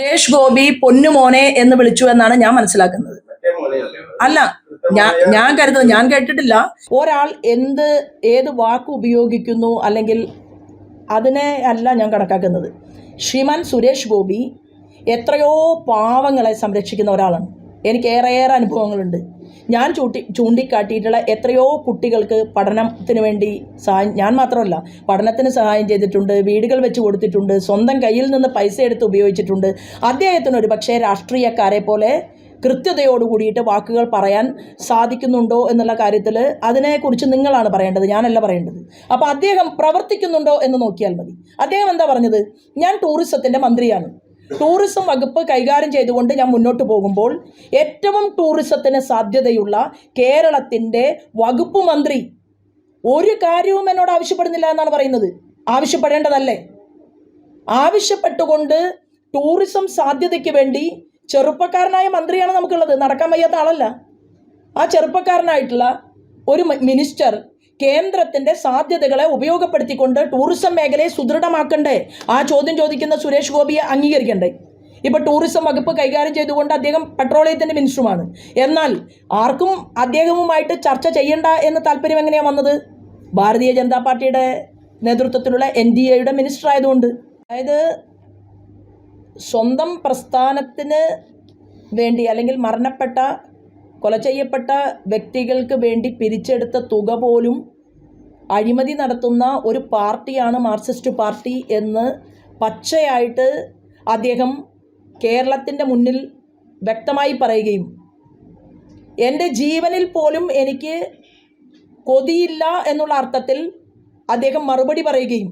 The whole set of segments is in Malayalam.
സുരേഷ് ഗോപി പൊന്നുമോനെ എന്ന് വിളിച്ചു എന്നാണ് ഞാൻ മനസ്സിലാക്കുന്നത്. അല്ല ഞാൻ ഞാൻ കരുതുന്നത് ഞാൻ കേട്ടിട്ടില്ല. ഒരാൾ എന്ത് ഏത് വാക്ക് ഉപയോഗിക്കുന്നു അല്ലെങ്കിൽ അതിനെ അല്ല ഞാൻ കണക്കാക്കുന്നത്. ശ്രീമാൻ സുരേഷ് ഗോപി എത്രയോ പാവങ്ങളെ സംരക്ഷിക്കുന്ന ഒരാളാണ്. എനിക്ക് ഏറെയേറെ അനുഭവങ്ങളുണ്ട്. ഞാൻ ചൂട്ടി ചൂണ്ടിക്കാട്ടിയിട്ടുള്ള എത്രയോ കുട്ടികൾക്ക് പഠനത്തിന് വേണ്ടി സഹായം ഞാൻ മാത്രമല്ല പഠനത്തിന് സഹായം ചെയ്തിട്ടുണ്ട് വീടുകൾ വെച്ച് കൊടുത്തിട്ടുണ്ട് സ്വന്തം കയ്യിൽ നിന്ന് പൈസ എടുത്ത് ഉപയോഗിച്ചിട്ടുണ്ട്. അദ്ദേഹത്തിന് ഒരു പക്ഷേ രാഷ്ട്രീയക്കാരെ പോലെ കൃത്യതയോട് കൂടിയിട്ട് വാക്കുകൾ പറയാൻ സാധിക്കുന്നുണ്ടോ എന്നുള്ള കാര്യത്തിൽ അതിനെക്കുറിച്ച് നിങ്ങളാണ് പറയേണ്ടത് ഞാനല്ല പറയേണ്ടത്. അപ്പോൾ അദ്ദേഹം പ്രവർത്തിക്കുന്നുണ്ടോ എന്ന് നോക്കിയാൽ മതി. അദ്ദേഹം എന്താ പറഞ്ഞത്? ഞാൻ ടൂറിസത്തിന്റെ മന്ത്രിയാണ്. ടൂറിസം വകുപ്പ് കൈകാര്യം ചെയ്തുകൊണ്ട് ഞാൻ മുന്നോട്ട് പോകുമ്പോൾ ഏറ്റവും ടൂറിസത്തിന് സാധ്യതയുള്ള കേരളത്തിന്റെ വകുപ്പ് മന്ത്രി ഒരു കാര്യവും എന്നോട് ആവശ്യപ്പെടുന്നില്ല എന്നാണ് പറയുന്നത്. ആവശ്യപ്പെടേണ്ടതല്ലേ? ആവശ്യപ്പെട്ടുകൊണ്ട് ടൂറിസം സാധ്യതയ്ക്ക് വേണ്ടി ചെറുപ്പക്കാരനായ മന്ത്രിയാണ് നമുക്കുള്ളത്. നടക്കാൻ വയ്യാത്ത ആളല്ല. ആ ചെറുപ്പക്കാരനായിട്ടുള്ള ഒരു മിനിസ്റ്റർ കേന്ദ്രത്തിന്റെ സാധ്യതകളെ ഉപയോഗപ്പെടുത്തിക്കൊണ്ട് ടൂറിസം മേഖലയെ സുദൃഢമാക്കണ്ടേ? ആ ചോദ്യം ചോദിക്കുന്ന സുരേഷ് ഗോപിയെ അംഗീകരിക്കണ്ടേ? ഇപ്പൊ ടൂറിസം വകുപ്പ് കൈകാര്യം ചെയ്തുകൊണ്ട് അദ്ദേഹം പെട്രോളിയത്തിന്റെ മിനിസ്റ്ററുമാണ് എന്നാൽ ആർക്കും അദ്ദേഹവുമായിട്ട് ചർച്ച ചെയ്യണ്ട എന്ന് താല്പര്യം എങ്ങനെയാണ് വന്നത്? ഭാരതീയ ജനതാ പാർട്ടിയുടെ നേതൃത്വത്തിലുള്ള എൻ ഡി എയുടെ മിനിസ്റ്റർ ആയതുകൊണ്ട്. അതായത് സ്വന്തം പ്രസ്ഥാനത്തിന് വേണ്ടി അല്ലെങ്കിൽ മരണപ്പെട്ട കൊല ചെയ്യപ്പെട്ട വ്യക്തികൾക്ക് വേണ്ടി പിരിച്ചെടുത്ത തുക പോലും അഴിമതി നടത്തുന്ന ഒരു പാർട്ടിയാണ് മാർക്സിസ്റ്റ് പാർട്ടി എന്ന് പച്ചയായിട്ട് അദ്ദേഹം കേരളത്തിന്റെ മുന്നിൽ വ്യക്തമായി പറയുകയും എന്റെ ജീവനിൽ പോലും എനിക്ക് കൊതിയില്ല എന്നുള്ള അർത്ഥത്തിൽ അദ്ദേഹം മറുപടി പറയുകയും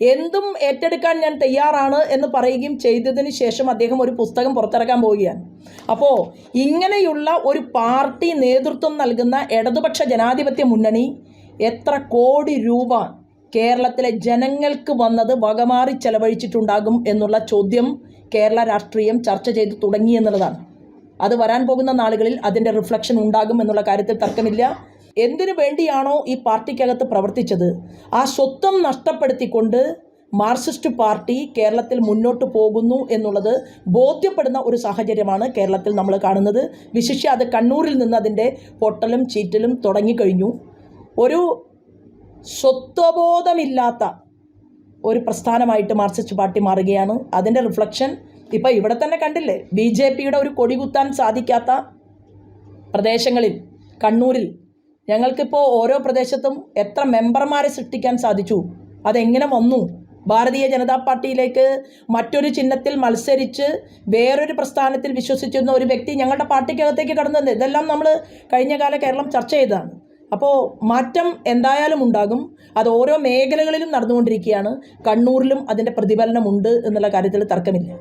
എന്തും ഏറ്റെടുക്കാൻ ഞാൻ തയ്യാറാണ് എന്ന് പറയുകയും ചെയ്തതിന് ശേഷം അദ്ദേഹം ഒരു പുസ്തകം പുറത്തിറക്കാൻ പോവുകയാണ്. അപ്പോൾ ഇങ്ങനെയുള്ള ഒരു പാർട്ടി നേതൃത്വം നൽകുന്ന ഇടതുപക്ഷ ജനാധിപത്യ മുന്നണി എത്ര കോടി രൂപ കേരളത്തിലെ ജനങ്ങൾക്ക് വന്നത് വകമാറി ചെലവഴിച്ചിട്ടുണ്ടാകും എന്നുള്ള ചോദ്യം കേരള രാഷ്ട്രീയം ചർച്ച ചെയ്തു തുടങ്ങി എന്നുള്ളതാണ്. അത് വരാൻ പോകുന്ന നാളുകളിൽ അതിന്റെ റിഫ്ലക്ഷൻ ഉണ്ടാകും എന്നുള്ള കാര്യത്തിൽ തർക്കമില്ല. എന്തിനു വേണ്ടിയാണോ ഈ പാർട്ടിക്കകത്ത് പ്രവർത്തിച്ചത്? ആ സ്വത്വം നഷ്ടപ്പെടുത്തിക്കൊണ്ട് മാർക്സിസ്റ്റ് പാർട്ടി കേരളത്തിൽ മുന്നോട്ട് പോകുന്നു എന്നുള്ളത് ബോധ്യപ്പെടുന്ന ഒരു സാഹചര്യമാണ് കേരളത്തിൽ നമ്മൾ കാണുന്നത്. വിശിഷ്യ അത് കണ്ണൂരിൽ നിന്ന് അതിന്റെ പൊട്ടലും ചീറ്റലും തുടങ്ങിക്കഴിഞ്ഞു. ഒരു സ്വത്വബോധമില്ലാത്ത ഒരു പ്രസ്ഥാനമായിട്ട് മാർക്സിസ്റ്റ് പാർട്ടി മാറുകയാണ്. അതിന്റെ റിഫ്ലക്ഷൻ ഇപ്പോൾ ഇവിടെ തന്നെ കണ്ടില്ലേ? ബി ജെ പിയുടെ ഒരു കൊടികുത്താൻ സാധിക്കാത്ത പ്രദേശങ്ങളിൽ കണ്ണൂരിൽ ഞങ്ങൾക്കിപ്പോൾ ഓരോ പ്രദേശത്തും എത്ര മെമ്പർമാരെ സൃഷ്ടിക്കാൻ സാധിച്ചു? അതെങ്ങനെ വന്നു? ഭാരതീയ ജനതാ പാർട്ടിയിലേക്ക് മറ്റൊരു ചിഹ്നത്തിൽ മത്സരിച്ച് വേറൊരു പ്രസ്ഥാനത്തിൽ വിശ്വസിച്ചിരുന്ന ഒരു വ്യക്തി ഞങ്ങളുടെ പാർട്ടിക്കകത്തേക്ക് കടന്നു ഇതെല്ലാം നമ്മൾ കഴിഞ്ഞ കാല കേരളം ചർച്ച ചെയ്തതാണ്. അപ്പോൾ മാറ്റം എന്തായാലും ഉണ്ടാകും. അത് ഓരോ മേഖലകളിലും നടന്നുകൊണ്ടിരിക്കുകയാണ്. കണ്ണൂരിലും അതിന്റെ പ്രതിഫലനമുണ്ട് എന്നുള്ള കാര്യത്തിൽ തർക്കമില്ല.